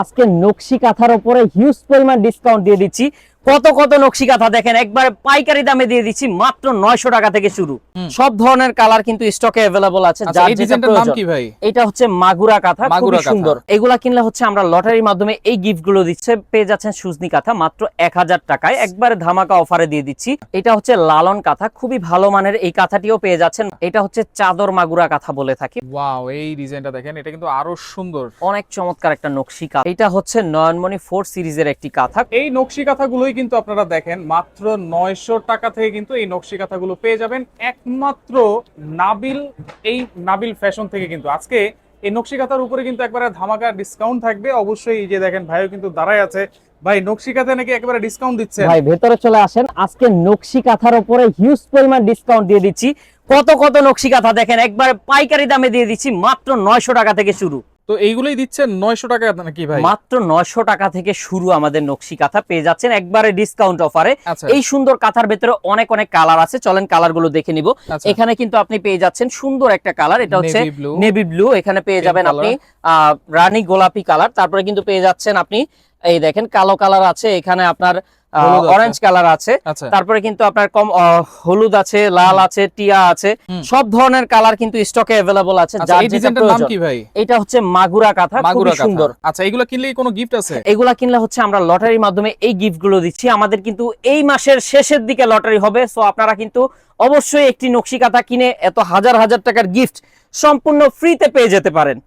আজকে নকশি কাঁথার উপরে হিউজ পরিমাণ ডিসকাউন্ট দিয়ে দিচ্ছি। কত কত নকশি কাঁথা দেখেন একবারে পাইকারি দামে দিয়ে দিচ্ছি মাত্র নয়শো টাকা থেকে শুরু। সব ধরনের কালার কিন্তু স্টকে অ্যাভেলেবল আছে আচ্ছা যার যেটা প্রয়োজন। কি ভাই? এটা হচ্ছে মাগুরা কাঁথা খুবই সুন্দর। এগুলা কিনলে হচ্ছে আমরা লটারির মাধ্যমে এই গিফটগুলো দিচ্ছে পেয়ে যাচ্ছেন সুজনি কাঁথা মাত্র এক হাজার টাকায়। একবারে ধামাকা অফারে দিয়ে দিচ্ছি। এটা হচ্ছে লালন কাঁথা খুবই ভালো মানের এই কাঁথাটিও পেয়ে যাচ্ছেন। এটা হচ্ছে চাদর মাগুরা কাঁথা বলে থাকি। ওয়াও এই ডিজাইনটা দেখেন এটা কিন্তু আরও সুন্দর। অনেক চমৎকার একটা নকশি কাঁথা এটা হচ্ছে নয়নমণি ফোর সিরিজের একটি কাঁথা। এই নকশি কাঁথাগুলোই কিন্তু আপনারা দেখেন, মাত্র নয়শো টাকা থেকে কিন্তু এই নকশি কাঁথাগুলো পেয়ে যাবেন। একমাত্র নাবিল, এই নাবিল ফ্যাশন থেকে কিন্তু। আজকে এই নকশি কাঁথার উপরে কিন্তু একবারে ধামাকা ডিসকাউন্ট থাকবে। অবশ্যই এই যে দেখেন, ভাইও কিন্তু দাঁড়ায় আছে। ভাই, নকশি কাঁথা নাকি একেবারে ডিসকাউন্ট দিচ্ছে? ভাই, ভেতরে চলে আসেন। আজকে নকশি কাঁথার উপরে হিউজ পরিমাণ ডিসকাউন্ট দিয়ে দিচ্ছি। কত কত নকশি কাঁথা দেখেন, একবারে পাইকারি দামে দিয়ে দিচ্ছি, মাত্র নয়শো টাকা থেকে শুরু। তো এইগুলোই দিচ্ছেন নয়শো টাকা নাকি ভাই? মাত্র নয়শো টাকা থেকে শুরু আমাদের নকশি কাঁথা। পেয়ে যাচ্ছেন একবারে ডিসকাউন্ট অফারে আচ্ছা। এই সুন্দর কাঁথার ভেতরে অনেক অনেক কালার আছে। চলেন কালারগুলো দেখে নিব। আচ্ছা। এখানে কিন্তু আপনি পেয়ে যাচ্ছেন সুন্দর একটা কালার এটা হচ্ছে নেভি ব্লু এখানে পেয়ে যাবেন আপনি আহ, রানী গোলাপি কালার তারপরে কিন্তু পেয়ে যাচ্ছেন আপনি এই দেখেন কালো কালার আছে। এখানে আপনার। অরেঞ্জ কালার আছে। আচ্ছা। তারপরে কিন্তু আপনার কম হলুদ আছে লাল আছে টিয়া আছে সব ধরনের কালার কিন্তু স্টকে অ্যাভেলেবল আছে। আচ্ছা যার এই যেটা ডিজাইনটার নাম প্রয়োজন। কি ভাই? এটা হচ্ছে মাগুরা কাঁথা মাগুরা খুবই সুন্দর। আচ্ছা এগুলো কিনলে কোনো গিফট আছে? এগুলা কিনলে হচ্ছে আমরা লটারির মাধ্যমে এই গিফটগুলো দিচ্ছি। আমাদের কিন্তু এই মাসের শেষের দিকে লটারি হবে। সো আপনারা কিন্তু অবশ্যই একটি নকশি কাঁথা কিনে এত হাজার হাজার টাকার গিফট সম্পূর্ণ ফ্রিতে পেয়ে যেতে পারেন।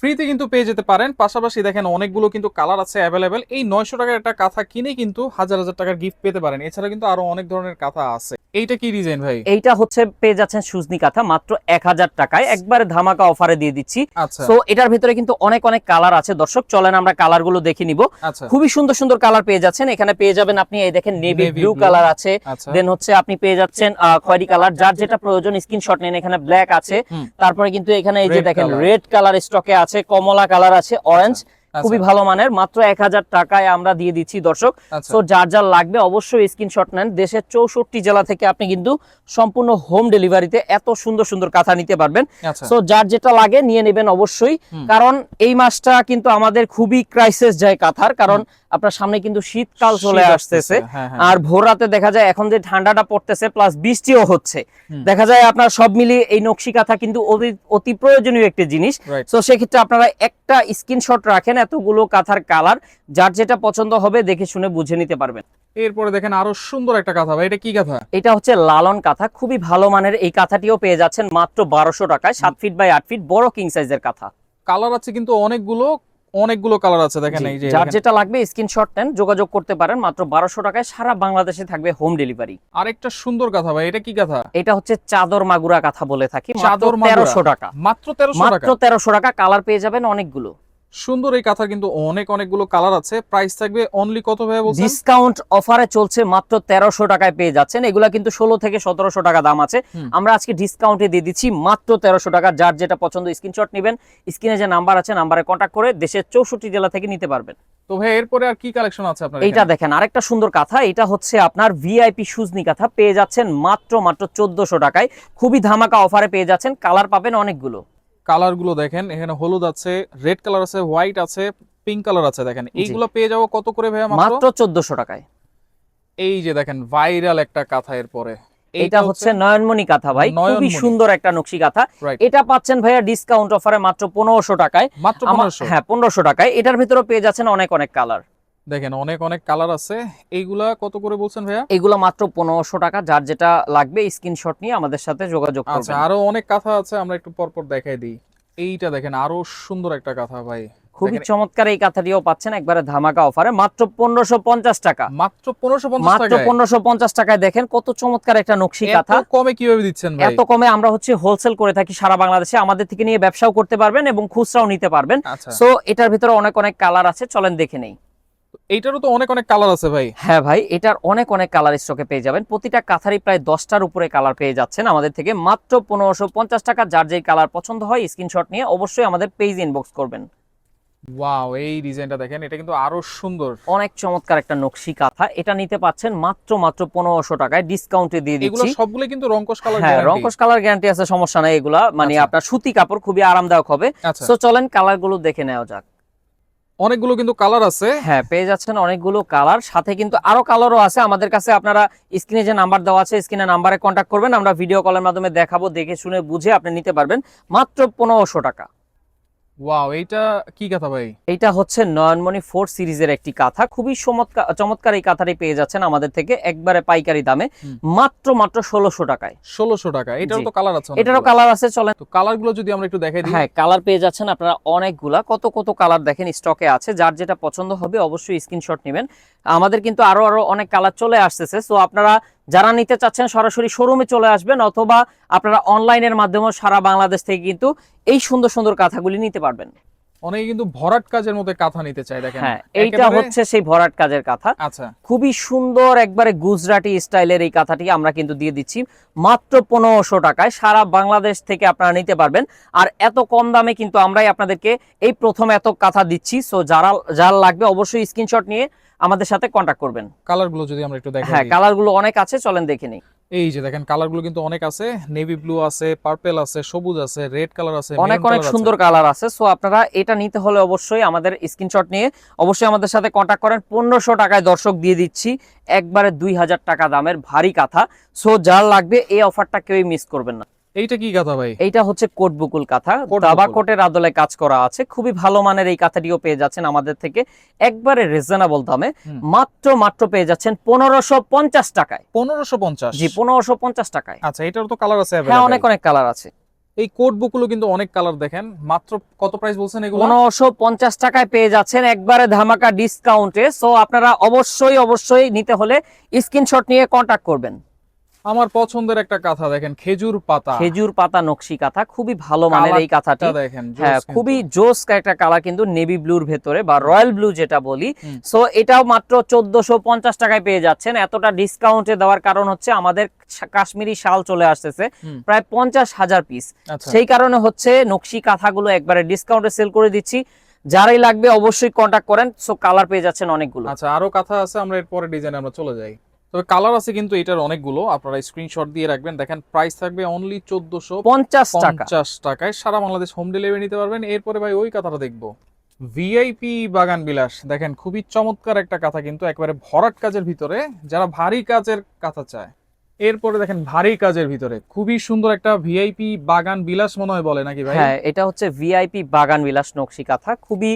ফ্রিতে কিন্তু পেয়ে যেতে পারেন। পাশাপাশি দেখেন অনেকগুলো কিন্তু কালার আছে অ্যাভেলেবেল এই নয়শো টাকার একটা কাঁথা কিনে কিন্তু হাজার হাজার টাকার গিফট পেতে পারেন। এছাড়া কিন্তু আরও অনেক ধরনের কাঁথা আছে। এইটা কি ডিজাইন ভাই? এইটা হচ্ছে পেয়ে যাচ্ছেন সুজনি কাঁথা মাত্র এক হাজার টাকায়। একবারে ধামাকা অফারে দিয়ে দিচ্ছি। আচ্ছা। সো এটার ভিতরে কিন্তু অনেক অনেক কালার আছে। দর্শক চলেন আমরা কালারগুলো দেখে নিব। আচ্ছা। খুবই সুন্দর সুন্দর কালার পেয়ে যাচ্ছেন। এখানে পেয়ে যাবেন আপনি এই দেখেন নেভি ব্লু কালার আছে। আচ্ছা। দেন হচ্ছে আপনি পেয়ে যাচ্ছেন খয়েরি কালার যার যেটা প্রয়োজন স্ক্রিনশট নেন এখানে ব্ল্যাক আছে। তারপরে কিন্তু এখানে এই যে দেখেন রেড কালার স্টকে আছে কমলা কালার আছে অরেঞ্জ আচ্ছা, খুবই ভালো মানের মাত্র এক হাজার টাকায় আমরা দিয়ে দিচ্ছি দর্শক। আচ্ছা। তো যার যার লাগবে অবশ্যই স্ক্রিনশট নেন। দেশের চৌষট্টি জেলা থেকে আপনি কিন্তু সম্পূর্ণ হোম ডেলিভারিতে এত সুন্দর সুন্দর কাঁথা নিতে পারবেন। আচ্ছা। সো যার যেটা লাগে নিয়ে নেবেন অবশ্যই। কারণ এই মাসটা কিন্তু আমাদের খুবই ক্রাইসিস যায় কাঁথার কারণ আপনার সামনে কিন্তু শীতকাল চলে আসতেছে। হ্যাঁ হ্যাঁ। আর ভোর রাতে দেখা যায় এখন যে ঠান্ডাটা পড়তেছে প্লাস বৃষ্টিও হচ্ছে। দেখা যায় আপনার সব মিলিয়ে এই নকশি কাঁথা কিন্তু অতি- অতি প্রয়োজনীয় একটি জিনিস। তো সেক্ষেত্রে আপনারা একটা স্ক্রিনশট রাখেন এতগুলো কাঁথার কালার যার যেটা পছন্দ হবে দেখে শুনে বুঝে নিতে পারবেন। এরপরে দেখেন আরও সুন্দর একটা কাঁথা ভাই এটা কি কাঁথা? এটা হচ্ছে লালন কাঁথা খুবই ভালো মানের এই কাঁথাটিও পেয়ে যাচ্ছেন মাত্র বারোশো টাকায় সাত ফিট বাই আট ফিট বড় কিং সাইজের কাঁথা। কালার আছে কিন্তু অনেকগুলো অনেকগুলো কালার আছে দেখেন এই যে যার যেটা লাগবে স্ক্রিনশট নেন যোগাযোগ করতে পারেন মাত্র বারোশো টাকায় সারা বাংলাদেশে থাকবে হোম ডেলিভারি আরেকটা সুন্দর কথা ভাই এটা কি কথা? এটা হচ্ছে চাদর মাগুরা কথা বলে থাকি মাত্র চাদর মাগুরা। তেরোশো টাকা। মাত্র তেরোশো টাকা? মাত্র তেরোশো টাকা কালার পেয়ে যাবেন অনেকগুলো। সুন্দর এই কাঁথার কিন্তু অনেক অনেকগুলো কালার আছে। প্রাইস থাকবে অনলি কত ভাই বলছেন? ডিসকাউন্ট অফারে চলছে মাত্র তেরোশো টাকায় পেয়ে যাচ্ছেন। এগুলা কিন্তু ষোলো থেকে সতেরোশো টাকা দাম আছে। আমরা আজকে ডিসকাউন্টে দিয়ে দিচ্ছি মাত্র তেরোশো টাকা। যার যেটা পছন্দ স্ক্রিনশট নেবেন। স্ক্রিনে যে নাম্বার আছে নাম্বারে কন্ট্যাক্ট করে দেশের চৌষট্টি জেলা থেকে নিতে পারবেন। তো ভাই এরপরে আর কি কালেকশন আছে আপনার এইটা দেখেন আরেকটা সুন্দর কাঁথা। এটা হচ্ছে আপনার ভিআইপি সুজনি কাঁথা। পেয়ে যাচ্ছেন মাত্র মাত্র চোদ্দশো টাকায়। খুবই ধামাকা অফারে পেয়ে যাচ্ছেন। কালার পাবেন অনেকগুলো। কালারগুলো দেখেন এখানে হলুদ আছে রেড কালার আছে হোয়াইট আছে পিঙ্ক কালার আছে দেখেন। এইগুলো পেয়ে যাব কত করে ভাইয়া মাত্র? চোদ্দশো টাকায়। এই যে দেখেন ভাইরাল একটা কাঁথা এরপরে। এটা হচ্ছে নয়নমণি কাঁথা ভাই খুবই সুন্দর একটা নকশি কাঁথা। এটা পাচ্ছেন ভাইয়া ডিসকাউন্ট অফারে মাত্র পনেরোশো টাকায়। মাত্র হ্যাঁ পনেরোশো টাকায়। এটার ভিতরে পেয়ে যাচ্ছেন অনেক অনেক কালার। দেখেন অনেক অনেক কালার আছে। এইগুলা কত করে বলছেন ভাইয়া? এগুলো মাত্র পনেরোশো টাকা যার যেটা লাগবে স্ক্রিনশট নিয়ে আমাদের সাথে যোগাযোগ আচ্ছা আরও অনেক কাঁথা আছে আমরা একটু পরপর দেখাই দিই। এইটা দেখেন আরও সুন্দর একটা কাঁথা ভাই। খুবই চমৎকার এই কাঁথাটিও পাচ্ছেন একবারে ধামাকা অফারে মাত্র পনেরোশো পঞ্চাশ টাকা। মাত্র পনেরোশো মাত্র পনেরোশো পঞ্চাশ টাকায় দেখেন কত চমৎকার একটা নকশি কাঁথা। কমে কীভাবে দিচ্ছেন এত কমে আমরা হচ্ছে হোলসেল করে থাকি সারা বাংলাদেশে আমাদের থেকে নিয়ে ব্যবসাও করতে পারবেন এবং খুচরাও নিতে পারবেন। আচ্ছা। সো এটার ভিতরে অনেক অনেক কালার আছে চলেন দেখে নেই। এইটারও তো অনেক অনেক কালার আছে ভাই। হ্যাঁ ভাই এটার অনেক অনেক কালার স্টকে পেয়ে যাবেন। প্রতিটা কাথারই প্রায় দশটার উপরে কালার পেয়ে যাচ্ছেন আমাদের থেকে। মাত্র পনেরোশো পঞ্চাশ টাকা যার যেই কালার পছন্দ হয় স্ক্রিনশট নিয়ে অবশ্যই আমাদের পেজ ইনবক্স করবেন। ওয়াও এই ডিজাইনটা দেখেন এটা কিন্তু আরও সুন্দর। অনেক চমৎকার একটা নকশি কাঁথা। এটা নিতে পাচ্ছেন মাত্র মাত্র পনেরোশো টাকায়। ডিসকাউন্টে দিয়ে এগুলো সবগুলো কিন্তু রংকশ কালার হ্যাঁ রঙ্কশ কালার গ্যারান্টি আছে সমস্যা নাই এগুলা। মানে আচ্ছা। আপনার সুতি কাপড় খুবই আরামদায়ক হবে। আচ্ছা। সো চলেন কালারগুলো দেখে নেওয়া যাক। অনেকগুলো কিন্তু কালার আছে। হ্যাঁ পেয়ে যাচ্ছেন অনেকগুলো কালার সাথে কিন্তু আরও কালারও আছে। আমাদের কাছে আপনারা স্ক্রিনে যে নাম্বার দেওয়া আছে স্ক্রিনে নাম্বারে কন্ট্যাক্ট করবেন। আমরা ভিডিও কলের মাধ্যমে দেখাবো, দেখে শুনে বুঝে আপনি নিতে পারবেন। মাত্র পনেরোশো টাকা। ওয়াও এইটা কি কথা ভাই? এইটা হচ্ছে নয়নমণি ফোর সিরিজের একটি কাঁথা। খুবই চমৎকার এই কাঁথাটি পেয়ে যাচ্ছেন আমাদের থেকে একবারে পাইকারি দামে। মাত্র মাত্র ষোলোশো টাকায়। ষোলোশো টাকা। এটারও তো কালার আছে এটারও কালার আছে চলেন। তো কালারগুলো যদি আমরা একটু দেখাই দিই। হ্যাঁ কালার পেয়ে যাচ্ছেন আপনারা অনেকগুলা। কত কত কালার দেখেন স্টকে আছে। যার যেটা পছন্দ হবে অবশ্যই স্ক্রিনশট নেবেন। আমাদের কিন্তু আরও আরও অনেক কালার চলে আসতেছে। সো আপনারা যারা নিতে চাচ্ছেন সরাসরি শোরুমে চলে আসবেন অথবা আপনারা অনলাইনের মাধ্যমেও সারা বাংলাদেশ থেকে কিন্তু এই সুন্দর সুন্দর কাঁথাগুলি নিতে পারবেন। অনেকে কিন্তু ভরাট কাজের মধ্যে কাঁথা নিতে চায় দেখেন। হ্যাঁ এইটা হচ্ছে সেই ভরাট কাজের কাঁথা। আচ্ছা। খুবই সুন্দর একবারে গুজরাটি স্টাইলের এই কাঁথাটি আমরা কিন্তু দিয়ে দিচ্ছি। মাত্র পনেরোশো টাকায় সারা বাংলাদেশ থেকে আপনারা নিতে পারবেন। আর এত কম দামে কিন্তু আমরাই আপনাদেরকে এই প্রথম এত কাঁথা দিচ্ছি। সো যারা যার লাগবে অবশ্যই স্ক্রিনশট নিয়ে আমাদের সাথে কন্ট্যাক্ট করবেন। কালারগুলো যদি আমরা একটু দেখাই হ্যাঁ। কালারগুলো অনেক আছে চলেন দেখে নিই। এই যে দেখেন কালারগুলো কিন্তু অনেক আছে। নেভি ব্লু আছে পার্পল আছে সবুজ আছে রেড কালার আছে অনেক অনেক সুন্দর কালার আছে। সো আপনারা এটা নিতে হলে অবশ্যই আমাদের স্ক্রিনশট নিয়ে অবশ্যই আমাদের সাথে কন্ট্যাক্ট করেন। পনেরোশো টাকায় দর্শক দিয়ে দিচ্ছি। একবারে দুই হাজার টাকা দামের ভারী কাঁথা। সো যার লাগবে এই অফারটা কেউই মিস করবেন না। এইটা কি কথা ভাই? এইটা হচ্ছে কোট বুকুল কাঁথা দাবা কোটের আদলে কাজ করা আছে। খুবই ভালো মানের এই কাঁথাটিও পেয়ে যাচ্ছেন আমাদের থেকে। একবারে রিজনেবল দামে। মাত্র মাত্র পেয়ে যাচ্ছেন পনেরোশো পঞ্চাশ টাকায়। পনেরোশো পঞ্চাশ? জি পনেরোশো পঞ্চাশ টাকায়। আচ্ছা এটার তো কালার আছে হ্যাঁ অনেক অনেক কালার আছে। এই কোট বুকগুলো কিন্তু অনেক কালার দেখেন। মাত্র কত প্রাইস বলছেন এগুলো? পনেরোশো পঞ্চাশ টাকায় পেয়ে যাচ্ছেন একবারে ধামাকা ডিসকাউন্টে সো আপনারা অবশ্যই অবশ্যই নিতে হলে স্ক্রিনশট নিয়ে কন্ট্যাক্ট করবেন। আমার পছন্দের একটা কাঁথা দেখেন খেজুর পাতা। খেজুর পাতা নকশি কাঁথা খুবই ভালো মানের এই কাঁথাটি। দেখেন হ্যাঁ খুবই জোস একটা কালার কিন্তু নেভি ব্লুর ভেতরে বা রয়্যাল ব্লু যেটা বলি। সো এটাও মাত্র চোদ্দশো পঞ্চাশ টাকায় পেয়ে যাচ্ছেন। এতটা ডিসকাউন্টে দেওয়ার কারণ হচ্ছে আমাদের কাশ্মীরি শাল চলে আসতেছে। প্রায় পঞ্চাশ হাজার পিস আচ্ছা। সেই কারণে হচ্ছে নকশি কাঁথাগুলো একবারে ডিসকাউন্টে সেল করে দিচ্ছি। যারাই লাগবে অবশ্যই কন্ট্যাক্ট করেন। সো কালার পেয়ে যাচ্ছেন অনেকগুলো। আচ্ছা আরও কথা আছে আমরা এরপরে ডিজাইন আমরা চলে যাই। তবে কালার আছে কিন্তু এটার অনেকগুলো। আপনারা স্ক্রিনশট দিয়ে রাখবেন। দেখেন প্রাইস থাকবে অনলি চোদ্দশো পঞ্চাশ পঞ্চাশ টাকায় সারা বাংলাদেশ হোম ডেলিভারি নিতে পারবেন। এরপরে ভাই ওই কথাটা দেখব। ভিআইপি বাগান বিলাস। দেখেন খুবই চমৎকার একটা কথা কিন্তু একবারে ভরাট কাজের ভিতরে যারা ভারী কাজের কথা চায়। এরপরে দেখেন ভারী কাজের ভিতরে। খুবই সুন্দর একটা ভিআইপি বাগান বিলাস মনে হয় বলে নাকি ভাই? হ্যাঁ এটা হচ্ছে ভিআইপি বাগান বিলাস নকশি কাঁথা। খুবই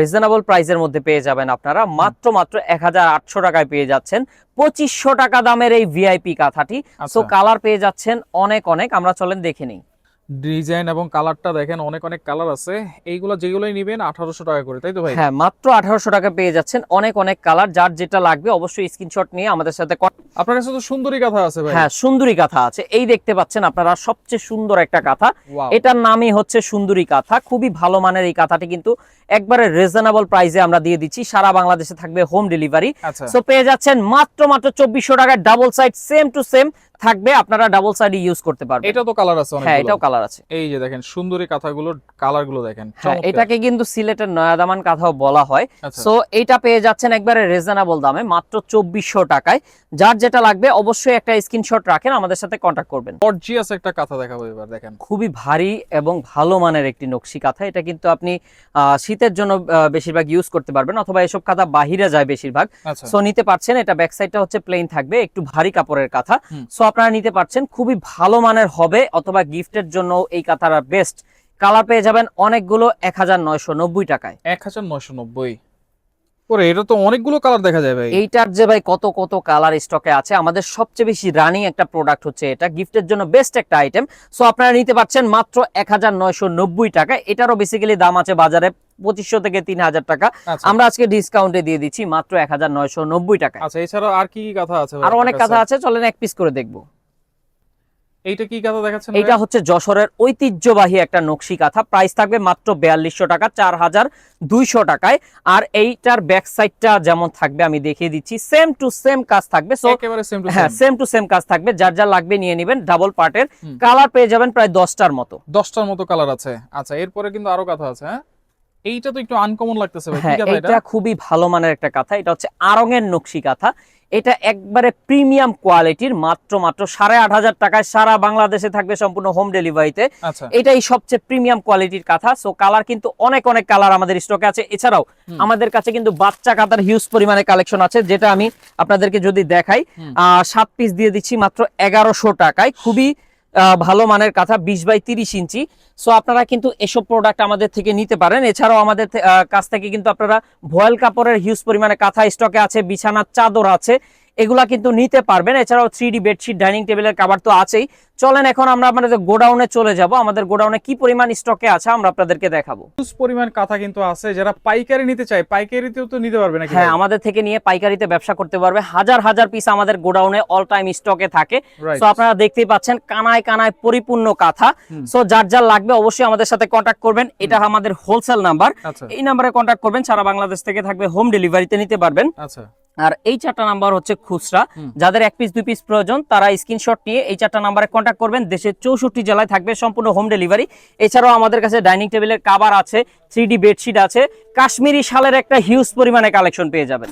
রিজনেবল প্রাইসের মধ্যে পেয়ে যাবেন আপনারা। মাত্র মাত্র এক হাজার আটশো টাকায় পেয়ে যাচ্ছেন। পঁচিশশো টাকা দামের এই ভিআইপি কাঁথাটি। সো আচ্ছা কালার পেয়ে যাচ্ছেন অনেক অনেক। আমরা চলেন দেখে নিই। ডিজাইন এবং কালারটা দেখেন অনেক অনেক কালার আছে। এইগুলো যেগুলোই নিবেন আঠারোশো টাকা করে তাই তো ভাই? হ্যাঁ মাত্র আঠারোশো টাকা পেয়ে যাচ্ছেন অনেক অনেক কালার। যার যেটা লাগবে অবশ্যই স্ক্রিনশট নিয়ে আমাদের সাথে আপনার কাছে তো সুন্দরী কথা আছে ভাই। হ্যাঁ সুন্দরী কাঁথা আছে। এই দেখতে পাচ্ছেন আপনারা সবচেয়ে সুন্দর একটা কাঁথা এটার নামই হচ্ছে সুন্দরী কাঁথা খুবই ভালো মানের এই কাঁথাটি কিন্তু একবারে রিজনেবল প্রাইসে আমরা দিয়ে দিচ্ছি। সারা বাংলাদেশে থাকবে হোম ডেলিভারি সো পেয়ে যাচ্ছেন মাত্র মাত্র চব্বিশশো টাকায় double side same to same থাকবে আপনারা ডাবল সাইড ইউজ করতে পারবেন। এটা তো কালার আছে হ্যাঁ এটাও কালার আছে। এই যে দেখেন সুন্দরী কাঁথাগুলোর কালারগুলো দেখেন হ্যাঁ এটাকে কিন্তু সিলেটের নয়াদামান কাঁথাও বলা হয়। আচ্ছা। সো এইটা পেয়ে যাচ্ছেন একবারে রিজনেবল দামে মাত্র চব্বিশশো টাকায়। যার যেটা লাগবে অবশ্যই একটা স্ক্রিনশট রাখেন আমাদের সাথে কন্ট্যাক্ট করবেন। গর্জিয়াস একটা কাঁথা দেখাবো এবার দেখেন। খুবই ভারী এবং ভালো মানের একটি নকশি কাঁথা। এটা কিন্তু আপনি শীতের জন্য বেশিরভাগ ইউজ করতে পারবেন অথবা এসব কাঁথা বাহিরে যায় বেশিরভাগ। আচ্ছা। সো নিতে পারছেন এটা ব্যাক সাইডটা হচ্ছে প্লেন থাকবে একটু ভারী কাপড়ের কাঁথা। সো আপনারা নিতে পারছেন। খুবই ভালো মানের হবে অথবা গিফটের জন্য এই কাঁথাটা বেস্ট কালার পেয়ে যাবেন অনেকগুলো এক হাজার নয়শো নব্বই টাকায়। এক হাজার নয়শো নব্বই ওরে এটা তো অনেকগুলো কালার দেখা যায় ভাই। এইটার যে ভাই কত কত কালার স্টকে আছে আমাদের সবচেয়ে বেশি রানিং একটা প্রোডাক্ট হচ্ছে এটা। গিফটের জন্য বেস্ট একটা আইটেম সো আপনারা নিতে পারছেন মাত্র এক হাজার নয়শো নব্বই টাকা এটারও বেসিক্যালি দাম আছে বাজারে পঁচিশশো থেকে তিন হাজার টাকা। আচ্ছা। আমরা আজকে ডিসকাউন্টে দিয়ে দিচ্ছি মাত্র এক হাজার নয়শো নব্বই টাকা আচ্ছা এছাড়া আর কি কি কাঁথা আছে আরও অনেক? কথা আছে চলেন এক পিস করে দেখব। এইটা কি কাঁথা দেখাচ্ছেন এইটা হচ্ছে যশোরের ঐতিহ্যবাহী একটা নকশি কাঁথা। প্রাইস থাকবে মাত্র বিয়াল্লিশশো টাকা চার হাজার দুইশো টাকায়। আর এইটার ব্যাক সাইডটা যেমন থাকবে আমি দেখিয়ে দিচ্ছি। সেম টু সেম কাজ থাকবে হ্যাঁ সেম টু সেম কাজ থাকবে। যার যা লাগবে নিয়ে নেবেন ডাবল পার্টের। কালার পেয়ে যাবেন প্রায় দশটার মতো। দশটার মতো কালার আছে। আচ্ছা এরপরে কিন্তু আরও কাঁথা আছে হ্যাঁ? এইটা তো একটু আনকমন লাগতেছে ভাই কি হ্যাঁ কাঁথা এটা? খুবই ভালো মানের একটা কাঁথা এটা হচ্ছে আরঙের নকশি কাঁথা। এটা একবারে প্রিমিয়াম কোয়ালিটির মাত্র মাত্র সাড়ে আট হাজার টাকায় সারা বাংলাদেশে থাকবে সম্পূর্ণ হোম ডেলিভারিতে আচ্ছা। এটাই সবচেয়ে প্রিমিয়াম কোয়ালিটির কাঁথা সো কালার কিন্তু অনেক অনেক কালার আমাদের স্টকে আছে। এছাড়াও আমাদের কাছে কিন্তু বাচ্চা কাঁথার হিউজ পরিমাণে কালেকশন আছে যেটা আমি আপনাদেরকে যদি দেখাই সাত পিস দিয়ে দিচ্ছি মাত্র এগারোশো টাকায়। খুবই ভালো মানের কাঁথা বিশ বাই তিরিশ ইঞ্চি। সো আপনারা কিন্তু এসব প্রোডাক্ট আমাদের থেকে নিতে পারেন। এছাড়াও আমাদের কাছ থেকে কিন্তু আপনারা ভয়েল কাপড়ের হিউজ পরিমাণে কাঁথা স্টকে আছে, বিছানার চাদর আছে। এগুলা কিন্তু নিতে পারবেন। এছাড়াও থ্রি ডি বেডশিট ডাইনিং টেবিলের কাবার তো আছেই। চলেন এখন আমরা আমাদের গোডাউনে চলে যাব। আমাদের গোডাউনে কি পরিমাণ স্টকে আছে আমরা আপনাদেরকে দেখাবো। পরিমাণ কাঁথা কিন্তু আছে। যারা পাইকারি নিতে চায় পাইকারিতেও তো নিতে পারবে হ্যাঁ আমাদের থেকে নিয়ে পাইকারিতে ব্যবসা করতে পারবে। হাজার হাজার পিস আমাদের গোডাউনে অল টাইম স্টকে থাকে. সো আপনারা দেখতেই পাচ্ছেন কানায় কানায় পরিপূর্ণ কাঁথা। সো যার যার লাগবে অবশ্যই আমাদের সাথে কন্ট্যাক্ট করবেন। এটা আমাদের হোলসেল নাম্বার আচ্ছা। এই নাম্বারে কন্ট্যাক্ট করবেন। সারা বাংলাদেশ থেকে থাকবে হোম ডেলিভারিতে নিতে পারবেন। আচ্ছা। আর এই চারটা নাম্বার হচ্ছে খুচরা। যাদের এক পিস দুই পিস প্রয়োজন তারা স্ক্রিনশট নিয়ে এই চারটা নাম্বারে কন্ট্যাক্ট করবেন। দেশের চৌষট্টি জেলায় থাকবে সম্পূর্ণ হোম ডেলিভারি এছাড়াও আমাদের কাছে ডাইনিং টেবিলের কাবার আছে থ্রি ডি বেডশিট আছে। কাশ্মীরি শালের একটা হিউজ পরিমাণে কালেকশন পেয়ে যাবেন।